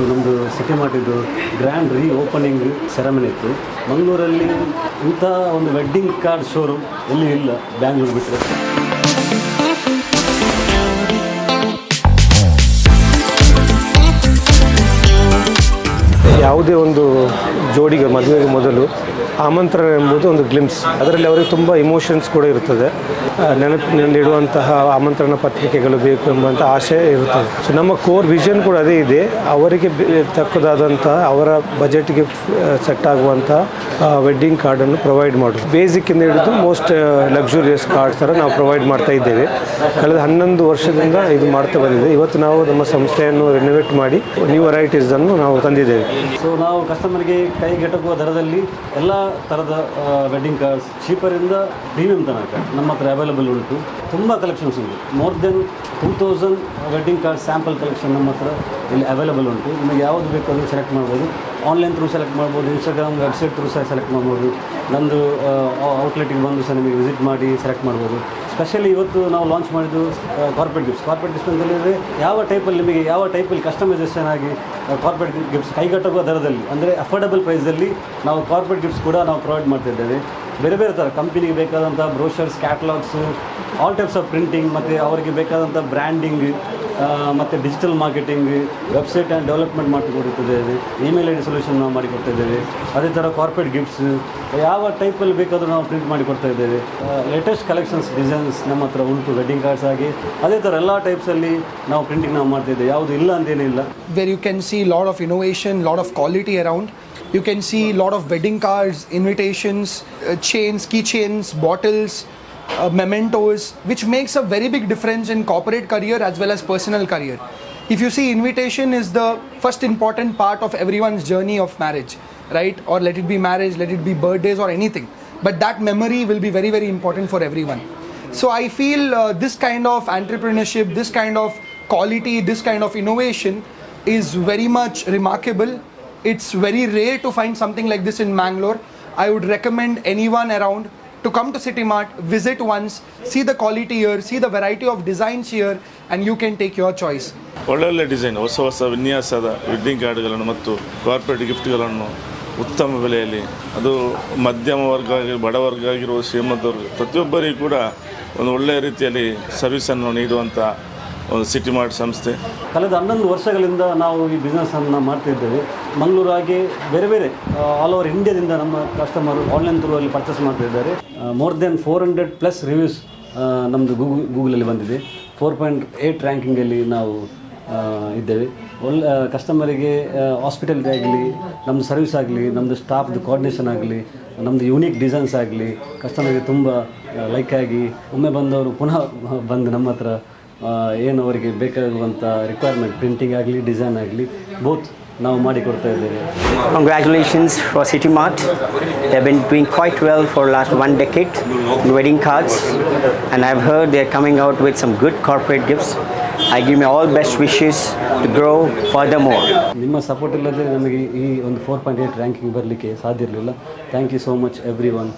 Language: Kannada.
ಇವತ್ತು ನಮ್ಮದು ಸಿಟಿ ಮಾರ್ಟಿದ್ದು ಗ್ರ್ಯಾಂಡ್ ರೀ ಓಪನಿಂಗ್ ಸೆರೆಮನಿ ಇತ್ತು. ಮಂಗಳೂರಲ್ಲಿ ಇಂಥ ಒಂದು ವೆಡ್ಡಿಂಗ್ ಕಾರ್ಡ್ ಶೋರೂಮ್ ಎಲ್ಲಿ ಇಲ್ಲ, ಬ್ಯಾಂಗ್ಳೂರ್ ಬಿಟ್ಟರೆ ಯಾವುದೇ ಒಂದು ಜೋಡಿಗೆ ಮದುವೆಗೆ ಮೊದಲು ಆಮಂತ್ರಣ ಎಂಬುದು ಒಂದು ಗ್ಲಿಮ್ಸ್ ಅದರಲ್ಲಿ ಅವರಿಗೆ ತುಂಬ ಇಮೋಷನ್ಸ್ ಕೂಡ ಇರ್ತದೆ. ನೆನಪಿನಲ್ಲಿಡುವಂತಹ ಆಮಂತ್ರಣ ಪತ್ರಿಕೆಗಳು ಬೇಕು ಎಂಬಂಥ ಆಶೆ ಇರುತ್ತದೆ. ಸೊ ನಮ್ಮ ಕೋರ್ ವಿಷನ್ ಕೂಡ ಅದೇ ಇದೆ. ಅವರಿಗೆ ತಕ್ಕದಾದಂತಹ ಅವರ ಬಜೆಟ್ಗೆ ಸೆಟ್ ಆಗುವಂಥ ವೆಡ್ಡಿಂಗ್ ಕಾರ್ಡನ್ನು ಪ್ರೊವೈಡ್ ಮಾಡೋದು. ಬೇಸಿಕ್ಕಿಂದ ಹಿಡಿದು ಮೋಸ್ಟ್ ಲಕ್ಸುರಿಯಸ್ ಕಾರ್ಡ್ ಥರ ನಾವು ಪ್ರೊವೈಡ್ ಮಾಡ್ತಾ ಇದ್ದೇವೆ. ಕಳೆದ ಹನ್ನೊಂದು ವರ್ಷದಿಂದ ಇದು ಮಾಡ್ತಾ ಬಂದಿದೆ. ಇವತ್ತು ನಾವು ನಮ್ಮ ಸಂಸ್ಥೆಯನ್ನು ರಿನೋವೇಟ್ ಮಾಡಿ ನ್ಯೂ ವೆರೈಟೀಸನ್ನು ನಾವು ತಂದಿದ್ದೇವೆ. ಸೊ ನಾವು ಕಸ್ಟಮರ್ಗೆ ಕೈಗೆಟಕುವ ದರದಲ್ಲಿ ಎಲ್ಲ ಥರದ ವೆಡ್ಡಿಂಗ್ ಕಾರ್ಡ್ಸ್ ಚೀಪರಿಂದ ಪ್ರೀಮಿಯಂ ತನಕ ನಮ್ಮ ಹತ್ರ ಅವೈಲಬಲ್ ಉಂಟು. ತುಂಬ ಕಲೆಕ್ಷನ್ಸ್ ಉಂಟು. More than two thousand wedding card sample collection ನಮ್ಮ ಹತ್ರ ಇಲ್ಲಿ ಅವೈಲಬಲ್ ಉಂಟು. ನಿಮಗೆ ಯಾವುದು ಬೇಕಾದರೂ ಸೆಲೆಕ್ಟ್ ಮಾಡ್ಬೋದು. ಆನ್ಲೈನ್ ಥ್ರೂ ಸೆಲೆಕ್ಟ್ ಮಾಡ್ಬೋದು ಇನ್ಸ್ಟಾಗ್ರಾಮ್ ವೆಬ್ಸೈಟ್ ಥ್ರೂ ಸಹ ಸೆಲೆಕ್ಟ್ ಮಾಡ್ಬೋದು. ನಂದು ಔಟ್ಲೆಟಿಗೆ ಬಂದು ಸಹ ನಿಮಗೆ ವಿಸಿಟ್ ಮಾಡಿ ಸೆಲೆಕ್ಟ್ ಮಾಡ್ಬೋದು. ಸ್ಪೆಷಲಿ ಇವತ್ತು ನಾವು ಲಾಂಚ್ ಮಾಡಿದ್ದು ಕಾರ್ಪೊರೇಟ್ ಗಿಫ್ಟ್ಸ್ ಕಾರ್ಪೊರೇಟ್ ಗಿಫ್ಟ್ಸ್ ಅಂತ ಹೇಳಿದರೆ ಯಾವ ಟೈಪಲ್ಲಿ ನಿಮಗೆ, ಯಾವ ಟೈಪಲ್ಲಿ ಕಸ್ಟಮೈಸೇಷನ್ ಆಗಿ ಕಾರ್ಪೊರೇಟ್ ಗಿಫ್ಟ್ಸ್ ಕೈಗಟ್ಟುವ ದರದಲ್ಲಿ, ಅಂದರೆ ಅಫೋರ್ಡಬಲ್ ಪ್ರೈಸಲ್ಲಿ ನಾವು ಕಾರ್ಪೊರೇಟ್ ಗಿಫ್ಟ್ಸ್ ಕೂಡ ನಾವು ಪ್ರೊವೈಡ್ ಮಾಡ್ತಿದ್ದೇವೆ ಬೇರೆ ಬೇರೆ ಥರ ಕಂಪನಿಗೆ ಬೇಕಾದಂಥ brochures catalogues all types of printing ಮತ್ತು ಅವರಿಗೆ ಬೇಕಾದಂಥ ಬ್ರ್ಯಾಂಡಿಂಗ್ ಮತ್ತು digital marketing website and development ಮಾಡಿಕೊಡುತ್ತಿದ್ದೇವೆ email I D solution ನಾವು ಮಾಡಿಕೊಡ್ತಿದ್ದೇವೆ ಅದೇ ಥರ ಕಾರ್ಪೊರೇಟ್ ಗಿಫ್ಟ್ಸ್ ಯಾವ ಟೈಪಲ್ಲಿ ಬೇಕಾದರೂ ನಾವು ಪ್ರಿಂಟ್ ಮಾಡಿ ಕೊಡ್ತಾ ಇದ್ದೇವೆ. ಲೇಟೆಸ್ಟ್ ಕಲೆಕ್ಷನ್ಸ್ ಡಿಸೈನ್ಸ್ ನಮ್ಮ ಹತ್ರ ಉಂಟು ವೆಡ್ಡಿಂಗ್ ಕಾರ್ಡ್ಸ್ ಆಗಿ ಅದೇ ಥರ ಎಲ್ಲ ಟೈಪ್ಸಲ್ಲಿ ನಾವು ಪ್ರಿಂಟಿಂಗ್ ನಾವು ಮಾಡ್ತಿದ್ದೇವೆ ಯಾವುದು ಇಲ್ಲ ಅಂತೇನಿಲ್ಲ where you can see lot of innovation lot of quality around you can see lot of wedding cards invitations chains key chains bottles, uh, mementos, which makes a very big difference in corporate career as well as personal career. If you see, invitation is the first important part of everyone's journey of marriage, right? Or let it be marriage, let it be birthdays or anything. But that memory will be very, very important for everyone. So I feel uh, this kind of entrepreneurship, this kind of quality, this kind of innovation is very much remarkable. It's very rare to find something like this in Mangalore. I would recommend anyone around to come to City Mart, visit once, see the quality here, see the variety of designs here, and you can take your choice. ಒಳ್ಳೊಳ್ಳೆ ಡಿಸೈನ್ ಹೊಸ ಹೊಸ ವಿನ್ಯಾಸದ ವೆಡ್ಡಿಂಗ್ ಕಾರ್ಡ್ಗಳನ್ನು ಮತ್ತು ಕಾರ್ಪೊರೇಟ್ ಗಿಫ್ಟ್ಗಳನ್ನು ಉತ್ತಮ ಬೆಲೆಯಲ್ಲಿ ಅದು ಮಧ್ಯಮ ವರ್ಗ ಆಗಿ ಬಡವರ್ಗ ಆಗಿರುವ ಶ್ರೀಮಂತವರ್ಗ ಪ್ರತಿಯೊಬ್ಬರಿಗೂ ಕೂಡ ಒಂದು ಒಳ್ಳೆಯ ರೀತಿಯಲ್ಲಿ ಸರ್ವಿಸನ್ನು ನೀಡುವಂಥ ಒಂದು ಸಿಟಿ ಮಾರ್ಟ್ ಸಂಸ್ಥೆ. ಕಳೆದ ಹನ್ನೊಂದು ವರ್ಷಗಳಿಂದ ನಾವು ಈ ಬಿಸ್ನೆಸ್ಸನ್ನು ಮಾಡ್ತಿದ್ದೇವೆ ಮಂಗಳೂರು ಹಾಗೆ ಬೇರೆ ಬೇರೆ ಆಲ್ ಓವರ್ ಇಂಡಿಯಾದಿಂದ ನಮ್ಮ ಕಸ್ಟಮರು ಆನ್ಲೈನ್ ಥ್ರೂ ಅಲ್ಲಿ ಪರ್ಚೇಸ್ ಮಾಡ್ತಿದ್ದಾರೆ more than four hundred plus reviews ನಮ್ಮದು ಗೂಗಲ್ ಗೂಗಲಲ್ಲಿ ಬಂದಿದೆ. ಫೋರ್ ಪಾಯಿಂಟ್ ಏಯ್ಟ್ ರ್ಯಾಂಕಿಂಗಲ್ಲಿ ನಾವು ಇದ್ದೇವೆ. ಒಳ್ಳೆ ಕಸ್ಟಮರಿಗೆ ಆಗಲಿ ನಮ್ಮದು ಸರ್ವಿಸ್ ಆಗಲಿ ನಮ್ಮದು ಸ್ಟಾಫ್ದು ಕೋಆರ್ಡಿನೇಷನ್ ಆಗಲಿ ನಮ್ಮದು ಯೂನಿಕ್ ಡಿಸೈನ್ಸ್ ಆಗಲಿ ಕಸ್ಟಮರ್ಗೆ ತುಂಬ ಲೈಕ್ ಆಗಿ, ಒಮ್ಮೆ ಬಂದವರು ಪುನಃ ಬಂದು ನಮ್ಮ ಹತ್ರ ಏನು ಅವರಿಗೆ ಬೇಕಾಗುವಂಥ ರಿಕ್ವೈರ್ಮೆಂಟ್ ಪ್ರಿಂಟಿಂಗ್ ಆಗಲಿ ಡಿಸೈನ್ ಆಗಲಿ ಬೋತ್ ನಾವು ಮಾಡಿಕೊಡ್ತಾ ಇದ್ದೇವೆ Congratulations for City Mart. They've been doing quite well for last one decade in wedding cards, and I've heard they're coming out with some good corporate gifts. I give my all best wishes to grow furthermore. ನಿಮ್ಮ ಸಪೋರ್ಟ್ ಇಲ್ಲದೆ ನಮಗೆ ಈ ಒಂದು ಫೋರ್ ಪಾಯಿಂಟ್ ಏಯ್ಟ್ ರ್ಯಾಂಕಿಂಗ್ ಬರಲಿಕ್ಕೆ ಸಾಧ್ಯ ಇರಲಿಲ್ಲ thank you so much everyone